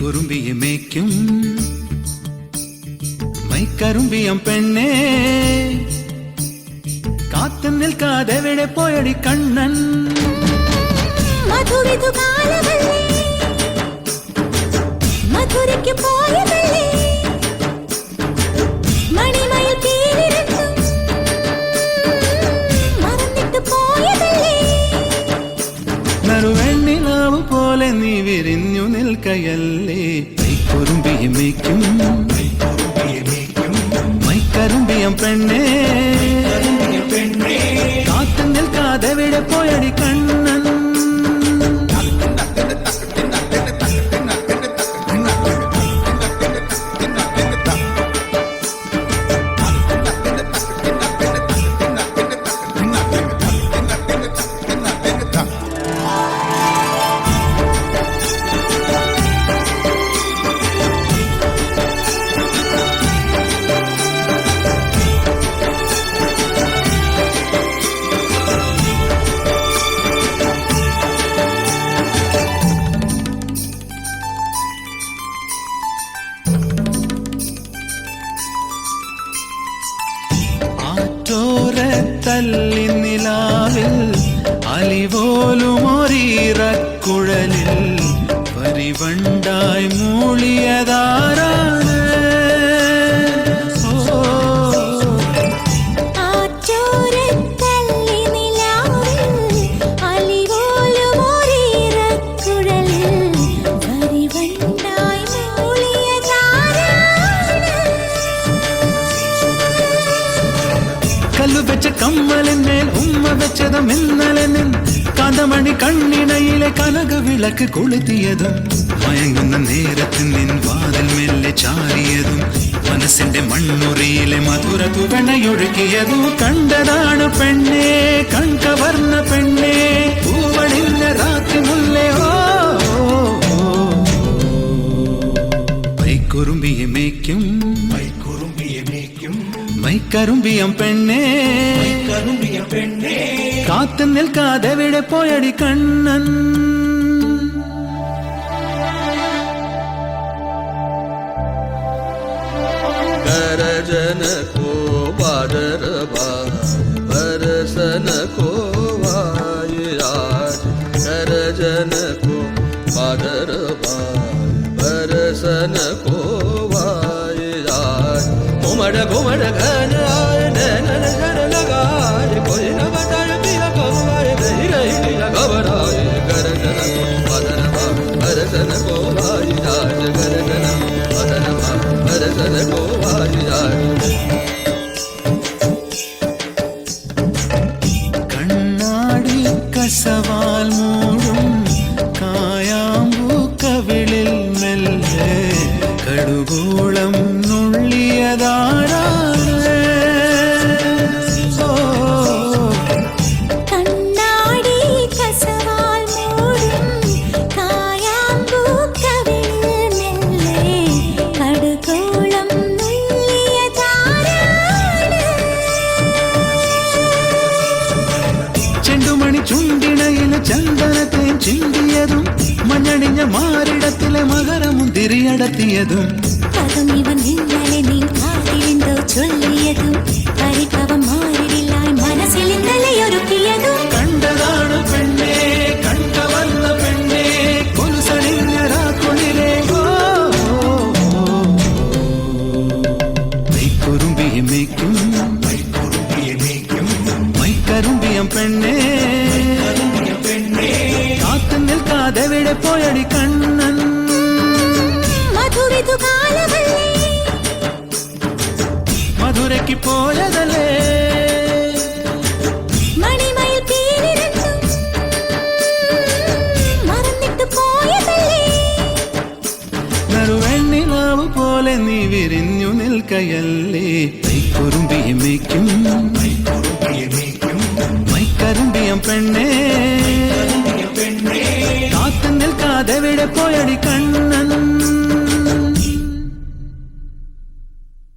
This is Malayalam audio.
കുറുമ്പിയെ മേയ്ക്കും. മൈക്കറുമ്പിയും പെണ്ണേ. കാത്തു നിൽക്കാതെ വിടെ പോയടി കണ്ണൻ? കാലമല്ലേ? മധുരയ്ക്ക് പോയതല്ലേ മണിമയിൽ പേരിരട്ടും മറന്നിട്ട് പോയതല്ലേ നറുവെണ്ണിലാവ് പോലെ നീ വിരിഞ്ഞു. നിൽക്കയല്ലേ മൈക്കുറുമ്പിയെ മേയ്ക്കും പെണ്ണേ. കാത്തു നിൽക്കാതെ എവിടെ പോയടി കണ്ണൻ ആറ്റോരത്തല്ലി നിലാവിൽ അലിവോലുമൊരീറക്കുഴലിൽ പരിവണ്ടായി കല്ലു വെച്ച കമ്മലിന്മേൽ ഉമ്മ വെച്ചതും ഇന്നലെ നിൻ കഥമണി കണ്ണിണയിലെ കനക വിളക്ക് കൊളുത്തിയതും മയങ്ങുന്ന നേരത്തിൽ നിൻ വാതിൽ മെല്ലെ ചാരിയതും മനസ്സിന്റെ മണ്ണുറിയിലെ മധുര തുകണയൊഴുകിയതും കണ്ടതാണ് പെണ്ണേ കൺകവർന്ന പെണ്ണേ പൂവണിഞ്ഞ രാത്രി മുല്ലേ ഓ മേയ്ക്കും മേയ്ക്കും മൈക്കരുമ്പിയം പെണ്ണേ. മൈക്കരുമ്പിയം പെണ്ണേ കാത്തു നിൽക്കാതെ വിടെ പോയടി കണ്ണൻ. കരജന കോ ബാദരബ ഭരസന വായാജ് കരജന കോ ബാദരബ കോ குமர குமர கனகாய் கொல் நமதார பில கவாய் தைரை நில கவராய் கரண மதனமா அரசன கண்ணாடி கசவால் மூ ഓ കണ്ണാടി കസവാൽ മൂടും കായാമ്പൂ കവിളിൽ മെല്ലെ കടുകോളം നുള്ളിയ ചെണ്ടുമണി ചുണ്ടിണയിലെ ചന്ദനത്തെ ചിന്തിയതും മഞ്ഞണിഞ്ഞ മാറിടത്തിലെ മകരമുന്തിരിയടത്തിയതും പദം ഇവൻ ഇന്നലെ നീ കാതിലെന്തോ ചൊല്ലിയതും പരിഭവം മാറിടില്ലായി മനസ്സിൽ ഇന്നലെ ഒരുക്കിയതും. കണ്ടതാണ് പെണ്ണേ കണ്ടവന്ന. മൈക്കുറുമ്പിയെ കാത്തു നിൽക്കാതെ വിടെ പോയടി കണ്ണൻ. മധുരയ്ക്ക് പോയതല്ലേ? പോലെ നീ വിരിഞ്ഞു നിൽക്കയല്ലേ? കൈക്കുറുമ്പിയെ മൈക്കരുമ്പിയം പെണ്ണേ. കാത്തു നിൽക്കാതെ വിടെ പോയടിക്ക